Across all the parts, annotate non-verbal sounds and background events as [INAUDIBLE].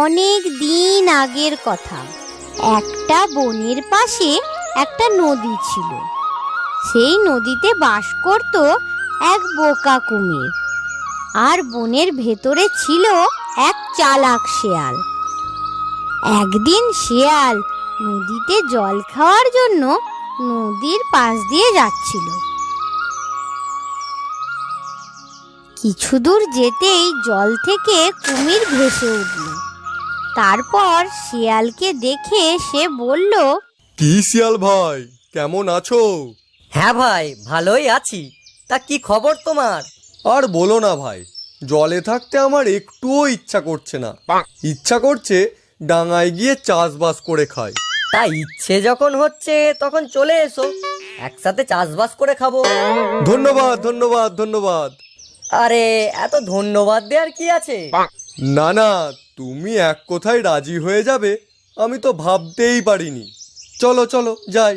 অনেক দিন আগের কথা। একটা বনের পাশে একটা নদী ছিল। সেই নদীতে বাস করত এক বোকা কুমির। আর বনের ভেতরে ছিল এক চালাক শেয়াল। একদিন শেয়াল নদীতে জল খাওয়ার জন্য নদীর পাশ দিয়ে যাচ্ছিল। কিছু দূর যেতেই জল থেকে কুমির ভেসে উঠল। তারপর শিয়ালকে দেখে সে বলল কি শিয়াল ভাই কেমন আছো? হ্যাঁ ভাই ভালোই আছি। তা কি খবর তোমার? আর বলো না ভাই জলে থাকতে আমার একটুও ইচ্ছা করছে না। ইচ্ছা করছে ডাঙায় গিয়ে চাষবাস করে খাই। তা ইচ্ছে যখন হচ্ছে তখন চলে এসো। একসাথে চাষবাস করে খাব। ধন্যবাদ ধন্যবাদ ধন্যবাদ। আরে এত ধন্যবাদ দেওয়ার কি আছে? না না তুমি এক কথায় রাজি হয়ে যাবে, আমি তো ভাবতেই পারিনি। চলো চলো, যাই।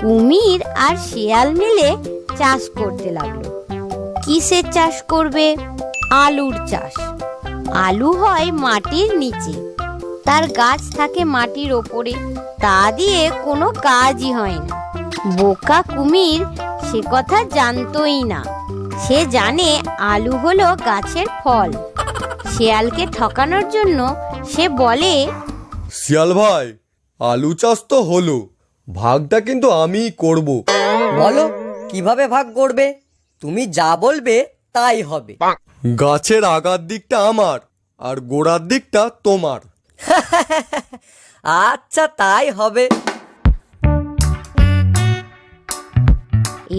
কুমির আর শিয়াল মিলে চাষ করতে লাগল। কিসের চাষ করবে? আলুর চাষ। আলু হয় মাটির নিচে। তার গাছ থাকে মাটির ওপরে। তা দিয়ে কোনো কাজই হয় না। বোকা কুমির সে কথা জানতোই না। সে জানে আলু হলো গাছের ফল। শিয়ালকে ঠকানোর জন্য সে বলে শিয়াল ভাই আলু চাষ তো হলো। ভাগটা কিন্তু আমিই করব। বলো কীভাবে ভাগ করবে? তুমি যা বলবে তাই হবে। গাছের আগার দিকটা আমার আর গোড়ার দিকটা তোমার। আচ্ছা তাই হবে।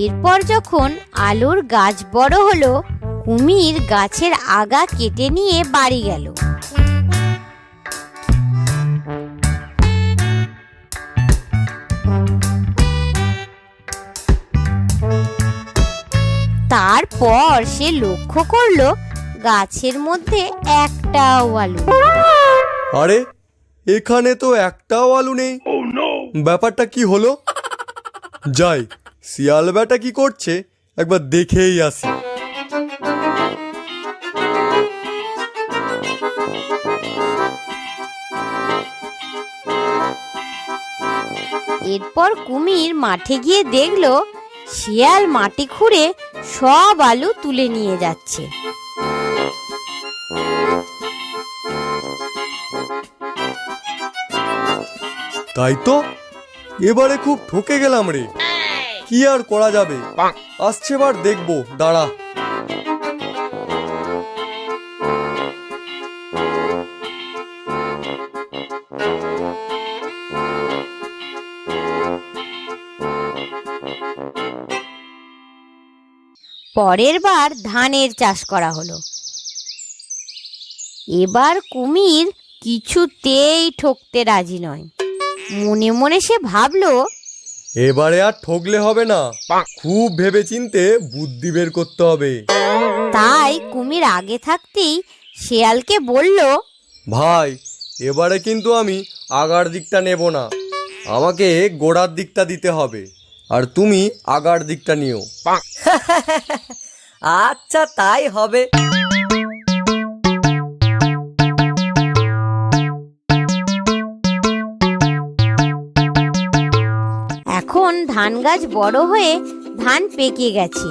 এরপর যখন আলুর গাছ বড় হলো কুমির গাছের আগা কেটে নিয়ে বাড়ি গেল। তারপর সে লক্ষ্য করল গাছের মধ্যে একটাও আলু আরে এখানে তো একটাও আলু নেই। ব্যাপারটা কি হলো? যাই শিয়াল বেটা কি করছে? একবার দেখেই আসি। এরপর কুমির মাঠে গিয়ে দেখল শিয়াল মাটি খুঁড়ে সব আলু তুলে নিয়ে যাচ্ছে। তাই তো? এবারে খুব ঠকে গেলাম রে। কি আর করা যাবে? আসছে বার দেখব দাঁড়া। পরের বার ধানের চাষ করা হলো। এবার কুমির কিছুতেই ঠকতে রাজি নয়। মনে মনে সে ভাবলো এবারে আর ঠকলে হবে না। খুব ভেবে চিনতে বুদ্ধি বের করতে হবে। তাই কুমির আগে থাকতেই শেয়ালকে বলল ভাই এবারে কিন্তু আমি আগার দিকটা নেব না। আমাকে গোড়ার দিকটা দিতে হবে। আর তুমি আগার দিকটা নিও। [LAUGHS] আচ্ছা তাই হবে। এখন ধান গাছ বড় হয়ে ধান পেকে গেছে।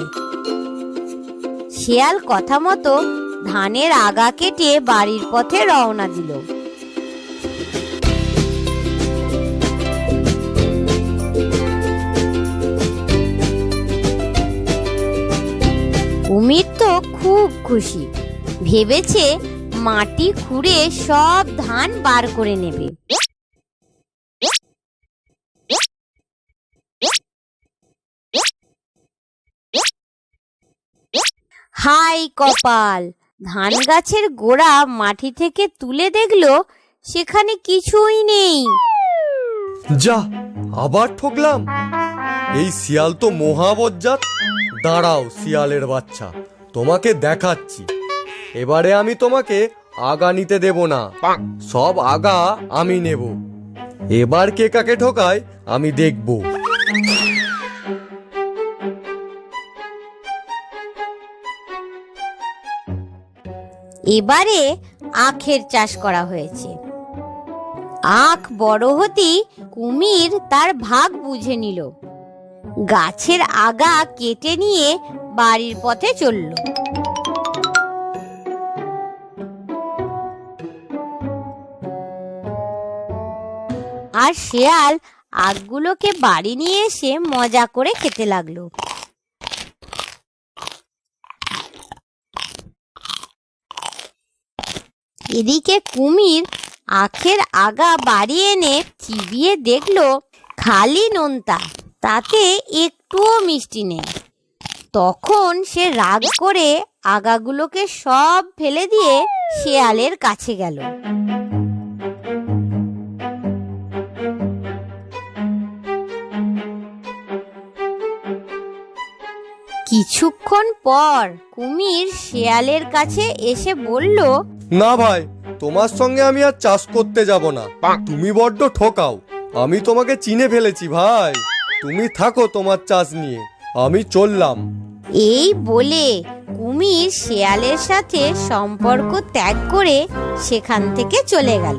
শিয়াল কথা মতো ধানের আগা কেটে বাড়ির পথে রওনা দিল। কুমির তো খুব খুশি। ভেবেছে মাটি খুঁড়ে সব ধান বার করে নেবে। হাই কপাল! ধান গাছের গোড়া মাটি থেকে তুলে দেখল সেখানে কিছুই নেই। যা, আবার ঠকলাম। এই শিয়াল তো মহাবজ্জাত। দাঁড়াও, শিয়ালের বাচ্চা। তোমাকে দেখাচ্ছি। এবারে আমি তোমাকে আগা নিতে দেব না। সব আগা আমি নেব। এবার কে কাকে ঠকায়, আমি দেখব। এবারে আখের চাষ করা হয়েছে। আখ বড় হতেই কুমির তার ভাগ বুঝে নিল। গাছের আগা কেটে নিয়ে বাড়ির পথে চলল। আর শেয়াল আগগুলোকে বাড়ি নিয়ে এসে মজা করে খেতে লাগল। এদিকে কুমির আখের আগা বাড়ি এনে চিবিয়ে দেখল, খালি নোনতা। তাতে একটুও মিষ্টি নেই। তখন সে রাগ করে আগাগুলোকে সব ফেলে দিয়ে শেয়ালের কাছে গেল। কিছুক্ষণ পর কুমির শেয়ালের কাছে এসে বলল না ভাই তোমার সঙ্গে আমি আর চাষ করতে যাব না। তুমি বড্ড ঠকাও। আমি তোমাকে চিনে ফেলেছি ভাই। তুমি থাকো তোমার চাষ নিয়ে। আমি চললাম। এই বলে কুমির শেয়ালের সাথে সম্পর্ক ত্যাগ করে সেখান থেকে চলে গেল।